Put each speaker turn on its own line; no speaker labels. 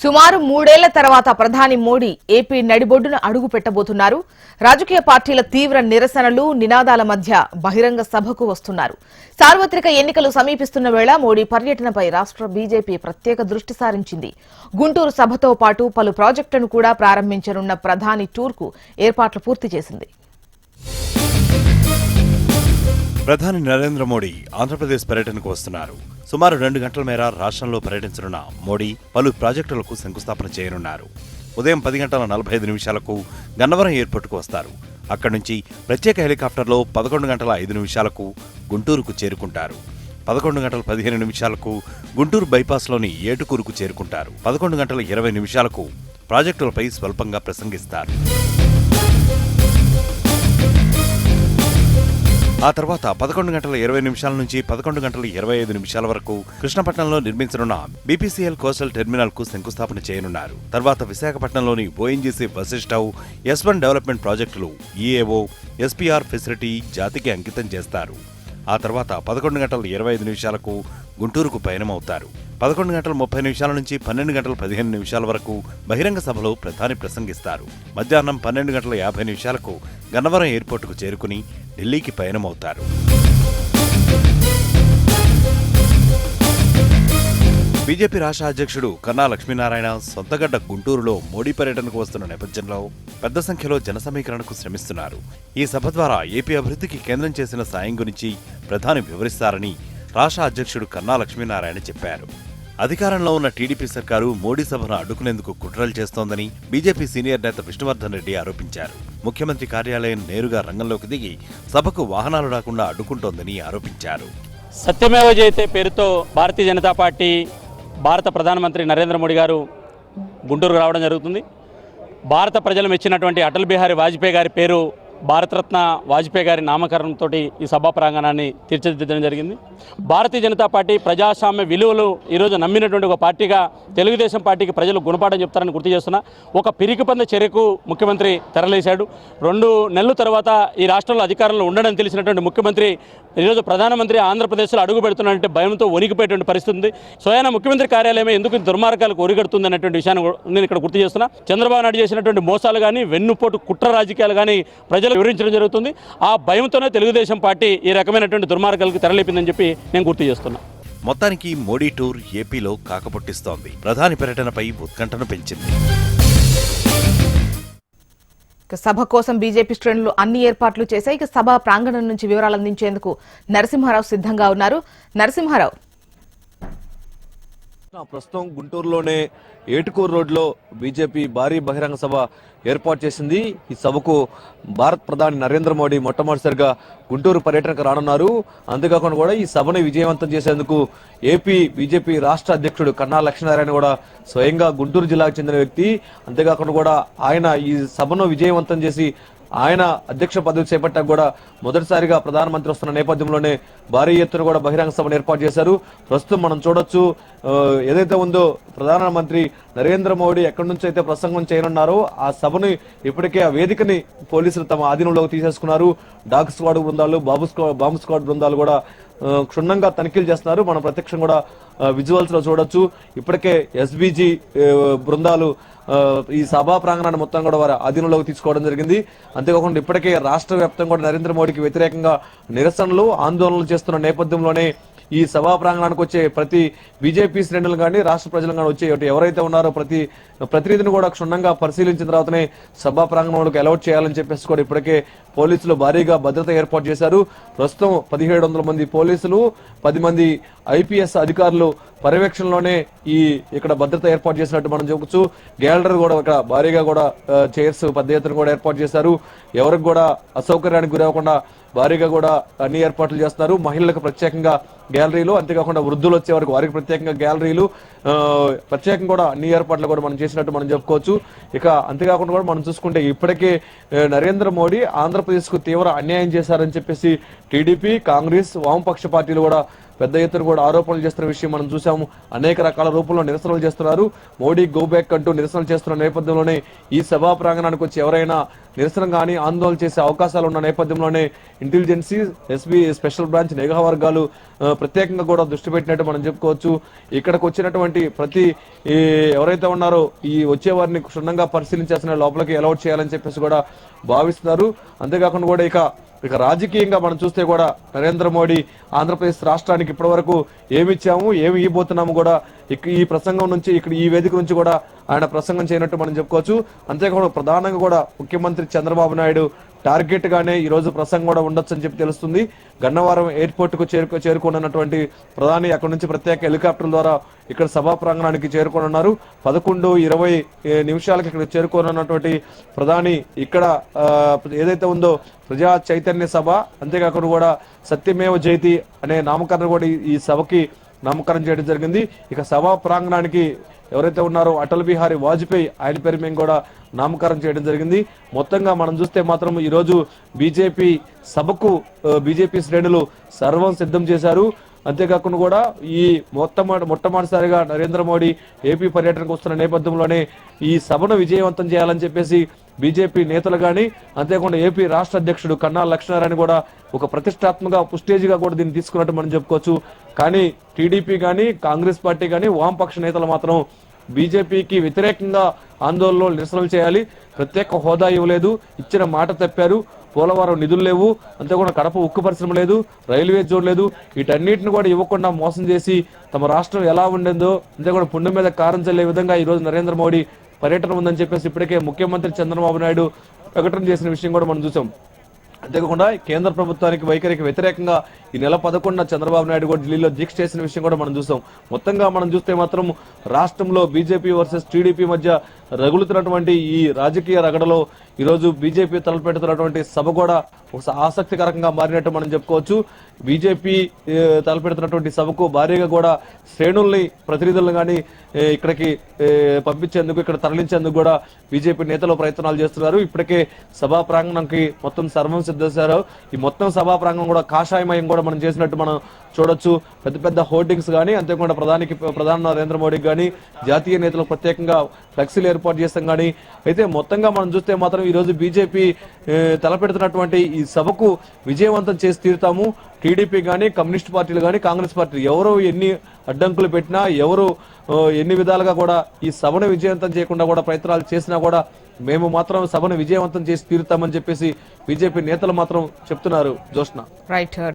సుమారు మూడేళ్ళ తర్వాత ప్రధాని మోడీ ఏపీ నడిబొడ్డున అడుగు పెట్టబోతున్నారు. రాజకీయ పార్టీల తీవ్ర నిరసనలు నినాదాల మధ్య బహిరంగ సభకు వస్తున్నారు. సార్వత్రిక ఎన్నికలు సమీపిస్తున్న వేళ మోడీ పర్యటనపై రాష్ట్ర బీజేపీ ప్రత్యేక దృష్టి సారించింది. గుంటూరు సభతో పాటు పలు ప్రాజెక్టులను కూడా ప్రారంభించనున్న ప్రధాని టూర్కు ఏర్పాట్లు పూర్తి చేసింది.
ప్రధాని నరేంద్ర మోడీ ఆంధ్రప్రదేశ్ పర్యటనకు వస్తున్నారు. సుమారు రెండు గంటల మేర రాష్ట్రంలో పర్యటించనున్న మోడీ పలు ప్రాజెక్టులకు శంకుస్థాపన చేయనున్నారు. ఉదయం పది గంటల నలభై ఐదు నిమిషాలకు గన్నవరం ఎయిర్పోర్టుకు వస్తారు. అక్కడి నుంచి ప్రత్యేక హెలికాప్టర్లో పదకొండు గంటల ఐదు నిమిషాలకు గుంటూరుకు చేరుకుంటారు. పదకొండు గంటల పదిహేను నిమిషాలకు గుంటూరు బైపాస్లోని ఏటుకూరుకు చేరుకుంటారు. పదకొండు గంటల ఇరవై నిమిషాలకు ప్రాజెక్టులపై స్వల్పంగా ప్రసంగిస్తారు. ఆ తర్వాత పదకొండు గంటల ఇరవై నిమిషాల నుంచి పదకొండు గంటల ఇరవై ఐదు నిమిషాల వరకు కృష్ణపట్నంలో నిర్మించనున్న బీపీసీఎల్ కోస్టల్ టెర్మినల్కు శంకుస్థాపన చేయనున్నారు. తర్వాత విశాఖపట్నంలోని ఓఎన్జీసీ వశిష్టవ్ ఎస్ వన్ డెవలప్మెంట్ ప్రాజెక్టులు ఈఏఓ ఎస్పీఆర్ ఫెసిలిటీ జాతికి అంకితం చేస్తారు. ఆ తర్వాత పదకొండు గంటల ఇరవై ఐదు నిమిషాలకు గుంటూరుకు పయనమవుతారు. పదకొండు గంటల ముప్పై నిమిషాల నుంచి పన్నెండు గంటల పదిహేను నిమిషాల వరకు బహిరంగ సభలో ప్రధాని ప్రసంగిస్తారు. మధ్యాహ్నం పన్నెండు గంటల యాభై నిమిషాలకు గన్నవరం ఎయిర్పోర్టుకు చేరుకుని ఢిల్లీకి పయనమవుతారు. బీజేపీ రాష్ట్ర అధ్యక్షుడు కన్నా లక్ష్మీనారాయణ సొంతగడ్డ గుంటూరులో మోడీ పర్యటనకు వస్తున్న నేపథ్యంలో పెద్ద సంఖ్యలో జన సమీకరణకు శ్రమిస్తున్నారు. ఈ సభ ద్వారా ఏపీ అభివృద్ధికి కేంద్రం చేసిన సాయం గురించి ప్రధాని వివరిస్తారని రాష్ట్ర అధ్యక్షుడు కన్నా లక్ష్మీనారాయణ చెప్పారు. అధికారంలో ఉన్న టీడీపీ సర్కారు మోడీ సభను అడ్డుకునేందుకు కుట్రలు చేస్తోందని బీజేపీ సీనియర్ నేత విష్ణువర్ధన్ రెడ్డి ఆరోపించారు. ముఖ్యమంత్రి కార్యాలయం నేరుగా రంగంలోకి దిగి సభకు వాహనాలు రాకుండా అడ్డుకుంటోందని ఆరోపించారు.
సత్యమేవ జయతే పేరుతో భారతీయ జనతా పార్టీ భారత ప్రధానమంత్రి నరేంద్ర మోడీ గారు గుంటూరుకు రావడం జరుగుతుంది. భారత ప్రజలు మెచ్చినటువంటి అటల్ బిహారీ వాజ్పేయి గారి పేరు భారతరత్న వాజ్పేయి గారి నామకరణంతో ఈ సభా ప్రాంగణాన్ని తీర్చిదిద్దడం జరిగింది. భారతీయ జనతా పార్టీ ప్రజాస్వామ్య విలువలు ఈరోజు నమ్మినటువంటి ఒక పార్టీగా తెలుగుదేశం పార్టీకి ప్రజలు గుణపాఠం చెప్తారని గుర్తు చేస్తున్నా. ఒక పిరికిపంద చర్యకు ముఖ్యమంత్రి తెరలేశాడు. రెండు నెలల తర్వాత ఈ రాష్ట్రంలో అధికారంలో ఉండడం తెలిసినటువంటి ముఖ్యమంత్రి ఈరోజు ప్రధానమంత్రి ఆంధ్రప్రదేశ్లో అడుగు పెడుతున్నటువంటి భయంతో వణికిపోయేటువంటి పరిస్థితి ఉంది. స్వయాన ముఖ్యమంత్రి కార్యాలయమే ఎందుకు దుర్మార్గాలకు ఒరిగడుతుంది అనేటువంటి విషయాన్ని నేను ఇక్కడ గుర్తు చేస్తున్నా. చంద్రబాబు నాయుడు చేసినటువంటి మోసాలు కానీ వెన్నుపోటు కుట్ర రాజకీయాలు కానీ ప్రజలు వివరించడం జరుగుతుంది. ఆ భయంతోనే తెలుగుదేశం పార్టీ ఈ రకమైనటువంటి దుర్మార్గాలకు తెరలేపిందని చెప్పి నేను గుర్తు చేస్తున్నా.
మొత్తానికి మోడీ టూర్ ఏపీలో కాకపొట్టిస్తోంది. ప్రధాని పర్యటనపై ఉత్కంఠను పెంచింది.
ఇక సభ కోసం బీజేపీ శ్రేణులు అన్ని ఏర్పాట్లు చేశాయి. ఇక సభ ప్రాంగణం నుంచి వివరాలు అందించేందుకు నరసింహారావు సిద్ధంగా ఉన్నారు. నరసింహారావు
ప్రస్తుతం గుంటూరులోనే ఏటుకూరు రోడ్లో బీజేపీ భారీ బహిరంగ సభ ఏర్పాటు చేసింది. ఈ సభకు భారత్ ప్రధాని నరేంద్ర మోడీ మొట్టమొదటిసారిగా గుంటూరు పర్యటనకు రానున్నారు. అంతేకాకుండా కూడా ఈ సభను విజయవంతం చేసేందుకు ఏపీ బీజేపీ రాష్ట్ర అధ్యక్షుడు కన్నా లక్ష్మీనారాయణ కూడా స్వయంగా గుంటూరు జిల్లాకు చెందిన వ్యక్తి. అంతేకాకుండా కూడా ఆయన ఈ సభను విజయవంతం చేసి ఆయన అధ్యక్ష పదవి చేపట్టాక కూడా మొదటిసారిగా ప్రధానమంత్రి వస్తున్న నేపథ్యంలోనే భారీ ఎత్తున కూడా బహిరంగ సభను ఏర్పాటు చేశారు. ప్రస్తుతం మనం చూడొచ్చు ఏదైతే ఉందో ప్రధానమంత్రి నరేంద్ర మోడీ ఎక్కడి నుంచి అయితే ప్రసంగం చేయనున్నారో ఆ సభను ఇప్పటికే ఆ వేదికని పోలీసులు తమ ఆధీనంలోకి తీసేసుకున్నారు. డాగ్ స్క్వాడ్ బృందాలు బాబు స్క్వాడ్ బాంబు స్క్వాడ్ బృందాలు కూడా క్షుణ్ణంగా తనిఖీలు చేస్తున్నారు. మనం ప్రత్యక్షం కూడా విజువల్స్లో చూడొచ్చు. ఇప్పటికే ఎస్బీజీ బృందాలు ఈ సభా ప్రాంగణాన్ని మొత్తం కూడా వారి అధీనంలోకి తీసుకోవడం జరిగింది. అంతేకాకుండా ఇప్పటికే రాష్ట్ర వ్యాప్తంగా కూడా నరేంద్ర మోడీకి వ్యతిరేకంగా నిరసనలు ఆందోళనలు చేస్తున్న నేపథ్యంలోనే ఈ సభా ప్రాంగణానికి వచ్చే ప్రతి బీజేపీ శ్రేణులు కానీ రాష్ట్ర ప్రజలు కానీ వచ్చే ఎవరైతే ఉన్నారో ప్రతి ప్రతినిధిని కూడా క్షుణ్ణంగా పరిశీలించిన తర్వాతనే సభా ప్రాంగణంలోకి అలౌట్ చేయాలని చెప్పేసి కూడా ఇప్పటికే పోలీసులు భారీగా భద్రత ఏర్పాటు చేశారు. ప్రస్తుతం పదిహేడు వందల మంది పోలీసులు పది మంది ఐపీఎస్ అధికారులు పర్యవేక్షణలోనే ఈ ఇక్కడ భద్రత ఏర్పాటు చేసినట్టు మనం చెప్పొచ్చు గ్యాలరీ కూడా ఇక్కడ భారీగా కూడా చైర్స్ పెద్ద ఎత్తున కూడా ఏర్పాటు చేశారు. ఎవరికి కూడా అసౌకర్యానికి గురవకుండా భారీగా కూడా అన్ని ఏర్పాట్లు చేస్తున్నారు. మహిళలకు ప్రత్యేకంగా గ్యాలరీలు అంతేకాకుండా వృద్ధులు వచ్చే వరకు వారికి ప్రత్యేకంగా గ్యాలరీలు ఆ, ప్రత్యేకంగా కూడా అన్ని ఏర్పాట్లు కూడా మనం చేసినట్టు మనం చెప్పుకోవచ్చు. ఇక అంతేకాకుండా కూడా మనం చూసుకుంటే ఇప్పటికే నరేంద్ర మోడీ ఆంధ్రప్రదేశ్కు తీవ్ర అన్యాయం చేశారని చెప్పేసి టీడీపీ కాంగ్రెస్ వామపక్ష పార్టీలు కూడా పెద్ద ఎత్తున కూడా ఆరోపణలు చేస్తున్న విషయం మనం చూసాము అనేక రకాల రూపంలో నిరసనలు చేస్తున్నారు. మోడీ గో బ్యాక్ అంటూ నిరసనలు చేస్తున్న నేపథ్యంలోనే ఈ సభా ప్రాంగణానికి వచ్చి ఎవరైనా నిరసన కానీ ఆందోళన చేసే అవకాశాలు ఉన్న నేపథ్యంలోనే ఇంటెలిజెన్సీ ఎస్బీ స్పెషల్ బ్రాంచ్ నిఘా వర్గాలు ప్రత్యేకంగా కూడా దృష్టి పెట్టినట్టు మనం చెప్పుకోవచ్చు. ఇక్కడికి వచ్చినటువంటి ప్రతి ఎవరైతే ఉన్నారో ఈ వచ్చే వారిని క్షుణ్ణంగా పరిశీలించాల్సిన లోపలికి అలౌట్ చేయాలని చెప్పేసి కూడా భావిస్తున్నారు. అంతేకాకుండా కూడా ఇక ఇక రాజకీయంగా మనం చూస్తే కూడా నరేంద్ర మోడీ ఆంధ్రప్రదేశ్ రాష్ట్రానికి ఇప్పటివరకు ఏమి ఇచ్చాము ఏమి ఇవ్వబోతున్నాము కూడా ఇక ఈ ప్రసంగం నుంచి ఇక్కడ ఈ వేదిక నుంచి కూడా ఆయన ప్రసంగం చేయనట్టు మనం చెప్పుకోవచ్చు. అంతేకాకుండా ప్రధానంగా కూడా ముఖ్యమంత్రి చంద్రబాబు నాయుడు టార్గెట్గానే ఈరోజు ప్రసంగం కూడా ఉండొచ్చు అని చెప్పి తెలుస్తుంది. గన్నవరం ఎయిర్పోర్ట్కు చేరుకు చేరుకోనున్నటువంటి ప్రధాని అక్కడ నుంచి ప్రత్యేక హెలికాప్టర్ ద్వారా ఇక్కడ సభా ప్రాంగణానికి చేరుకోనున్నారు. పదకొండు ఇరవై నిమిషాలకు నిమిషాలకి ఇక్కడ చేరుకోనున్నటువంటి ప్రధాని ఇక్కడ ఏదైతే ఉందో ప్రజా చైతన్య సభ అంతేకాకుండా కూడా సత్యమేవ జయతి అనే నామకరణ కూడా ఈ సభకి నామకరణం చేయడం జరిగింది. ఇక సభా ప్రాంగణానికి ఎవరైతే ఉన్నారో అటల్ బిహారీ వాజ్పేయి ఆయన పేరు మేము కూడా నామకరణం చేయడం జరిగింది. మొత్తంగా మనం చూస్తే మాత్రం ఈరోజు బీజేపీ సభకు బీజేపీ శ్రేణులు సర్వం సిద్ధం చేశారు. అంతేకాకుండా కూడా ఈ మొట్టమొదటి మొట్టమొదటిసారిగా నరేంద్ర మోడీ ఏపీ పర్యటనకు వస్తున్న నేపథ్యంలోనే ఈ సభను విజయవంతం చేయాలని చెప్పేసి బీజేపీ నేతలు కానీ అంతేకాకుండా ఏపీ రాష్ట్ర అధ్యక్షుడు కన్నా లక్ష్మీనారాయణ కూడా ఒక ప్రతిష్టాత్మక పుస్టేజ్గా కూడా దీన్ని తీసుకున్నట్టు మనం చెప్పుకోవచ్చు. కానీ టీడీపీ కానీ కాంగ్రెస్ పార్టీ కానీ వామపక్ష నేతలు మాత్రం బీజేపీకి వ్యతిరేకంగా ఆందోళనలు నిరసనలు చేయాలి. ప్రత్యేక హోదా ఇవ్వలేదు. ఇచ్చిన మాట తప్పారు. పోలవరం నిధులు లేవు. అంతేకాకుండా కడప ఉక్కు పరిశ్రమ లేదు. రైల్వే జోన్ లేదు. వీటన్నిటిని కూడా ఇవ్వకుండా మోసం చేసి తమ రాష్ట్రం ఎలా ఉండేందో అంతేకాకుండా పుండు మీద కారం చల్లే విధంగా ఈ రోజు నరేంద్ర మోడీ పర్యటన ఉందని చెప్పేసి ఇప్పటికే ముఖ్యమంత్రి చంద్రబాబు నాయుడు ప్రకటన చేసిన విషయం కూడా మనం చూసాం. అంతేకాకుండా కేంద్ర ప్రభుత్వానికి వైఖరికి వ్యతిరేకంగా ఈ నెల పదకొండున చంద్రబాబు నాయుడు కూడా ఢిల్లీలో దీక్ష చేసిన విషయం కూడా మనం చూసాం. మొత్తంగా మనం చూస్తే మాత్రం రాష్ట్రంలో బీజేపీ వర్సెస్ టీడీపీ మధ్య రగులుతున్నటువంటి ఈ రాజకీయ రగడలో ఈరోజు బీజేపీ తలపెడుతున్నటువంటి సభ కూడా ఒక ఆసక్తికరంగా మారినట్టు మనం చెప్పుకోవచ్చు. బీజేపీ తలపెడుతున్నటువంటి సభకు భారీగా కూడా శ్రేణుల్ని ప్రతినిధులను కానీ ఇక్కడికి పంపించేందుకు ఇక్కడ తరలించేందుకు కూడా బీజేపీ నేతలు ప్రయత్నాలు చేస్తున్నారు. ఇప్పటికే సభా ప్రాంగణంకి మొత్తం సర్వం సిద్ధేశారు ఈ మొత్తం సభా ప్రాంగణం కూడా కాషాయమయం కూడా మనం చేసినట్టు మనం చూడొచ్చు. పెద్ద పెద్ద హోర్డింగ్స్ కానీ అంతేకాకుండా ప్రధానికి ప్రధాని నరేంద్ర మోడీకి కానీ జాతీయ నేతలకు ప్రత్యేకంగా ఫ్లెక్సీలు ఏర్పాటు చేస్తాం కానీ అయితే మొత్తంగా మనం చూస్తే మాత్రం ఈ రోజు బీజేపీ తలపెడుతున్నటువంటి ఈ సభకు విజయవంతం చేసి తీరుతాము. టీడీపీ కానీ కమ్యూనిస్ట్ పార్టీలు కానీ కాంగ్రెస్ పార్టీ ఎవరు ఎన్ని అడ్డంకులు పెట్టినా ఎవరు ఎన్ని విధాలుగా కూడా ఈ సభను విజయవంతం చేయకుండా కూడా ప్రయత్నాలు చేసినా కూడా మేము మాత్రం సభను విజయవంతం చేసి తీరుతామని చెప్పేసి బీజేపీ నేతలు మాత్రం చెప్తున్నారు. జోష్న.
రైట్